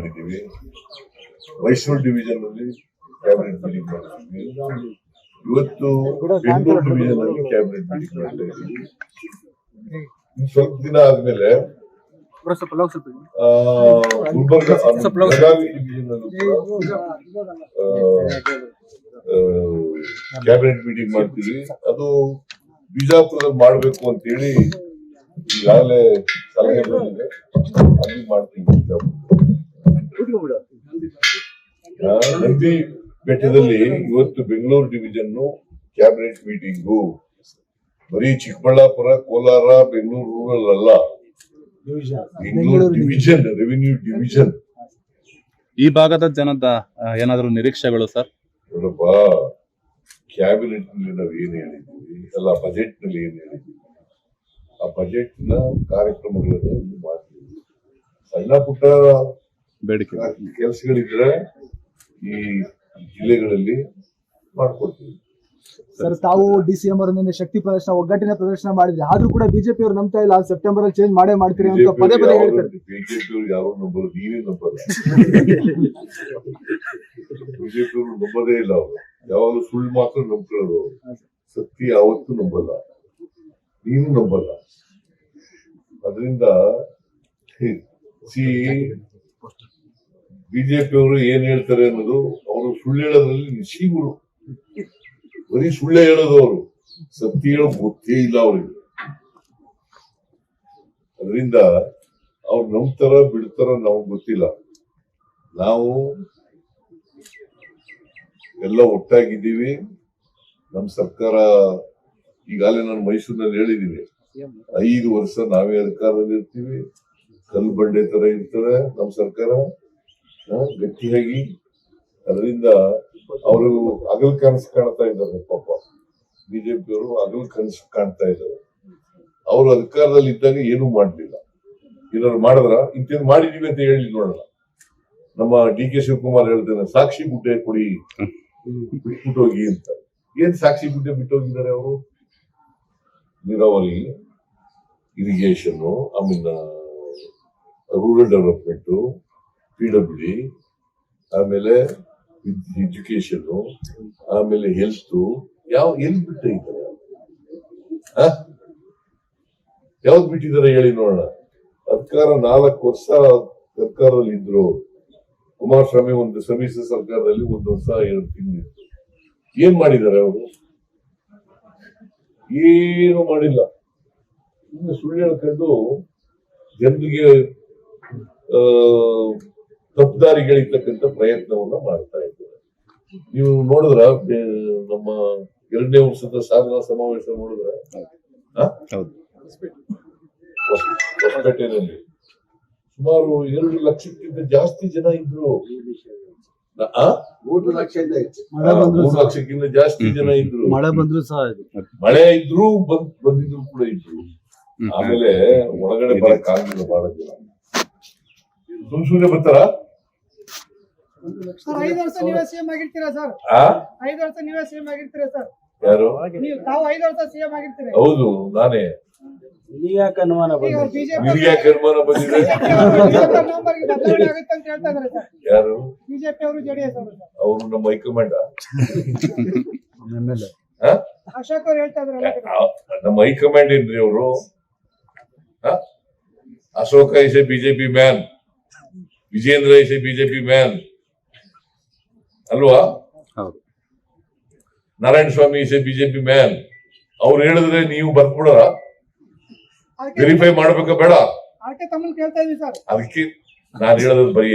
ಮಾಡಿದ್ದೀವಿ ಮೈಸೂರು ಡಿವಿಷನ್ ಅಲ್ಲಿ cabinet meeting ಮಾಡಿದ್ದೀವಿ ಇವತ್ತು ಬೆಂಗಳೂರು ಡಿವಿಷನ್ ಅಲ್ಲಿ ಕ್ಯಾಬಿನೆಟ್ ಮೀಟಿಂಗ್ ಮಾಡ್ತಾ ಇದ್ದೀವಿ ಸ್ವಲ್ಪ ದಿನ ಆದ್ಮೇಲೆ ಬೆಳಗಾವಿ ಡಿವಿಷನ್ ಅಲ್ಲೂ ಕ್ಯಾಬಿನೆಟ್ ಮೀಟಿಂಗ್ ಮಾಡ್ತೀವಿ. ಅದು ಬಿಜಾಪುರದಲ್ಲಿ ಮಾಡಬೇಕು ಅಂತ ಹೇಳಿ ಈಗಾಗಲೇ ಸಲಹೆ ಬಂದಿದೆ. ಅಲ್ಲಿ ಮಾಡ್ತೀವಿ ಬಿಜಾಪುರ ನಂದಿ ಬೆಟ್ಟದಲ್ಲಿ ಇವತ್ತು ಬೆಂಗಳೂರು ಡಿವಿಷನ್ ಕ್ಯಾಬಿನೆಟ್ ಮೀಟಿಂಗು. ಬರೀ ಚಿಕ್ಕಬಳ್ಳಾಪುರ ಕೋಲಾರ ಬೆಂಗಳೂರು ರೂರಲ್ ಅಲ್ಲ ಬೆಂಗಳೂರು ಡಿವಿಷನ್ ರೆವಿನ್ಯೂ ಡಿವಿಷನ್ ಈ ಭಾಗದ ಜನದ ಏನಾದರೂ ನಿರೀಕ್ಷೆಗಳು ಸರ್? ನೋಡಪ್ಪ ಕ್ಯಾಬಿನೆಟ್ನಲ್ಲಿ ನಾವು ಏನ್ ಹೇಳಿದ್ವಿ ಅಲ್ಲ ಬಜೆಟ್ನಲ್ಲಿ ಏನ್ ಹೇಳಿದ್ವಿ ಆ ಬಜೆಟ್ನ ಕಾರ್ಯಕ್ರಮಗಳನ್ನ ಮಾಡ್ತೀವಿ ಸಣ್ಣ ಪುಟ್ಟ ಬೇಡಿಕೆ. ಕೆಲಸಗಳಿದ್ರೆ ಈ ಜಿಲ್ಲೆಗಳಲ್ಲಿ ಮಾಡ್ಕೊಡ್ತೀವಿ. ಸರ್ ತಾವು ಡಿ ಸಿ ಎಂ ಅವರ ನಿನ್ನೆ ಶಕ್ತಿ ಪ್ರದರ್ಶನ ಒಗ್ಗಟ್ಟಿನ ಪ್ರದರ್ಶನ ಮಾಡಿದ್ರೆ. ಆದ್ರೂ ಕೂಡ ಬಿಜೆಪಿ ಅವರು ನಂಬ್ತಾ ಇಲ್ಲ. ಸೆಪ್ಟೆಂಬರ್ ಅಲ್ಲಿ ಚೇಂಜ್ ಮಾಡೇ ಮಾಡ್ತೀರಿ ಅಂತ ಪದೇ ಪದೇ ಹೇಳ್ತಾರೆ. ಬಿಜೆಪಿ ಅವರು ಯಾರು ನಂಬೋದು ನೀವೇ ನಂಬಲ್ಲ. ಬಿಜೆಪಿ ಅವರು ನಂಬದೇ ಇಲ್ಲ ಅವರು. ಯಾವಾಗಲೂ ಸುಳ್ಳು ಮಾತ್ರ ನಂಬ್ಕೊಳ್ಳೋದು. ಸತ್ಯ ಯಾವತ್ತೂ ನಂಬಲ್ಲ. ನೀನು ನಂಬಲ್ಲ. ಅದರಿಂದ ಸಿ ಬಿಜೆಪಿ ಅವರು ಏನ್ ಹೇಳ್ತಾರೆ ಅನ್ನೋದು ಅವರು ಸುಳ್ಳು ಹೇಳೋದ್ರಲ್ಲಿ ನಿಶೀಗುರು ಬರೀ ಸುಳ್ಳೆ ಹೇಳೋದು ಅವರು. ಸತ್ಯ ಹೇಳೋ ಗೊತ್ತೇ ಇಲ್ಲ ಅವ್ರಿಗೆ. ಅದರಿಂದ ಅವ್ರು ನಂಬ್ತಾರ ಬಿಡ್ತಾರ ನಾವು ಗೊತ್ತಿಲ್ಲ. ನಾವು ಎಲ್ಲ ಒಟ್ಟಾಗಿದ್ದೀವಿ. ನಮ್ಮ ಸರ್ಕಾರ ಈಗಾಗಲೇ ನಾನು ಮೈಸೂರಿನಲ್ಲಿ ಹೇಳಿದ್ದೀನಿ. ಐದು ವರ್ಷ ನಾವೇ ಅಧಿಕಾರದಲ್ಲಿ ಇರ್ತೀವಿ ಕಲ್ಲು ಬಂಡೆ ತರ ಇರ್ತಾರೆ ನಮ್ಮ ಸರ್ಕಾರ. ಗಟ್ಟಿಯಾಗಿ ಅದರಿಂದ ಅವರು ಹಗಲ್ ಕನಸು ಕಾಣ್ತಾ ಇದ್ದಾರೆ ಪಾಪ. ಬಿಜೆಪಿ ಅವರು ಹಗಲ್ ಕನಸು ಕಾಣ್ತಾ ಇದ್ದಾರೆ. ಅವರು ಅಧಿಕಾರದಲ್ಲಿ ಇದ್ದಾಗ ಏನೂ ಮಾಡಲಿಲ್ಲ. ಏನಾದ್ರು ಮಾಡಿದ್ರ? ಇಂತೇನು ಮಾಡಿದೀವಿ ಅಂತ ಹೇಳಿ ನೋಡೋಣ. ನಮ್ಮ ಡಿ ಕೆ ಶಿವಕುಮಾರ್ ಹೇಳ್ತೇನೆ, ಸಾಕ್ಷಿ ಗುಡ್ಡೆ ಕೊಡಿ, ಬಿಟ್ಬಿಟ್ಟೋಗಿ ಅಂತ. ಏನ್ ಸಾಕ್ಷಿ ಗುಡ್ಡೆ ಬಿಟ್ಟೋಗಿದ್ದಾರೆ ಅವರು? ನೀರಾವರಿ irrigation I mean rural development P W D ಆಮೇಲೆ ಎಜುಕೇಶನ್ ಆಮೇಲೆ ಹೆಲ್ತ್ ಯಾವ ಎಲ್ಲಿ ಬಿಟ್ಟ ಇದ್ದಾರೆ ಯಾವ್ದು ಬಿಟ್ಟಿದ್ದಾರೆ ಹೇಳಿ ನೋಡೋಣ. ಸರ್ಕಾರ ನಾಲ್ಕು ವರ್ಷ ಸರ್ಕಾರದಲ್ಲಿ ಇದ್ರು ಕುಮಾರಸ್ವಾಮಿ ಒಂದು ಸಮ್ಮಿಶ್ರ ಸರ್ಕಾರದಲ್ಲಿ ಒಂದು ವರ್ಷ, ಎರಡು ತಿಂಗಳು ಏನ್ ಮಾಡಿದ್ದಾರೆ ಅವರು? ಏನು ಮಾಡಿಲ್ಲ. ಇನ್ನು ಸುಳ್ಳು ಹೇಳ್ಕೊಂಡು ಜನರಿಗೆ ತಪ್ಪುದಾರಿಗಳಿರ್ತಕ್ಕಂಥ ಪ್ರಯತ್ನವನ್ನ ಮಾಡ್ತಾ ಇದ್ದಾರೆ ನೀವು ನೋಡಿದ್ರ ನಮ್ಮ ಎರಡನೇ ವರ್ಷದ ಸಾಧನಾ ಸಮಾವೇಶ ನೋಡಿದ್ರ? ಹೌದು. ಹೊಸ- ಹೊಸಪೇಟೆಯಲ್ಲಿ. ಸುಮಾರು ಎರಡು ಲಕ್ಷಕ್ಕಿಂತ ಜಾಸ್ತಿ ಜನ ಇದ್ರು. ಮೂರು ಲಕ್ಷಕ್ಕಿಂತ ಜಾಸ್ತಿ ಜನ ಇದ್ರು. ಮಳೆ ಬಂದ್ರು ಸಹ ಇದು. ಮಳೆ ಇದ್ರು ಬಂದ್ ಬಂದಿದ್ರು ಕೂಡ ಇದ್ರು. ಆಮೇಲೆ ಒಳಗಡೆ ಬರಕ್ ಆಗಿಲ್ಲ ಬಹಳ ಜನ. ಸುಮ್ ಸುಮ್ನೆ ಬರ್ತಾರ? ಸರ್ ಐದು ವರ್ಷ ನೀವೇ ಸಿಎಂ ಆಗಿರ್ತೀರಾ ಸರ್? ಆ? ಐದು ವರ್ಷ ನೀವೇ ಸಿಎಂ ಆಗಿರ್ತೀರಾ ಸರ್? ಯಾರು? ನೀವು ತಾವು ಐದು ವರ್ಷ ಸಿಎಂ ಆಗಿರ್ತೀರಿ. ಹೌದು ನಾನೇ. ಈಗ ಬಿಜೆಪಿ ನಿಮ್ಗೆ ಯಾಕೆ ಅನುಮಾನ ಬಂದಿದೆ? ನವೆಂಬರ್ಗೆ ಬದಲಾವಣೆ ಆಗುತ್ತೆ ಅಂತ ಹೇಳ್ತಾ ಇದಾರೆ ಸರ್. ಯಾರು? ಬಿಜೆಪಿ ಅವರು ಜೆಡಿಎಸ್ ಅವರು ಸರ್. ಅವರು ನಮ್ಮ ಹೈಕಮಾಂಡ್. ಅಶೋಕ್ ಅವ್ರು ಹೇಳ್ತಾ ಇದಾರೆ ಎಲ್ಲ ಕಡೆ. ನಮ್ಮ ಹೈಕಮಾಂಡ್ ಏನ್ರಿ ಅವರು? Ashoka is a BJP man. Vijendra is a BJP man. ಅಲ್ವಾ? ಹೌದು. Narayana Swamy is a BJP man. ಅವ್ರು ಹೇಳಿದ್ರೆ ನೀವು ಬರ್ಕೊಡ ವೆರಿಫೈ ಮಾಡ್ಬೇಕ ಬೇಡ? ಅದಕ್ಕೆ ನಾನು ಹೇಳೋದು ಬರೀ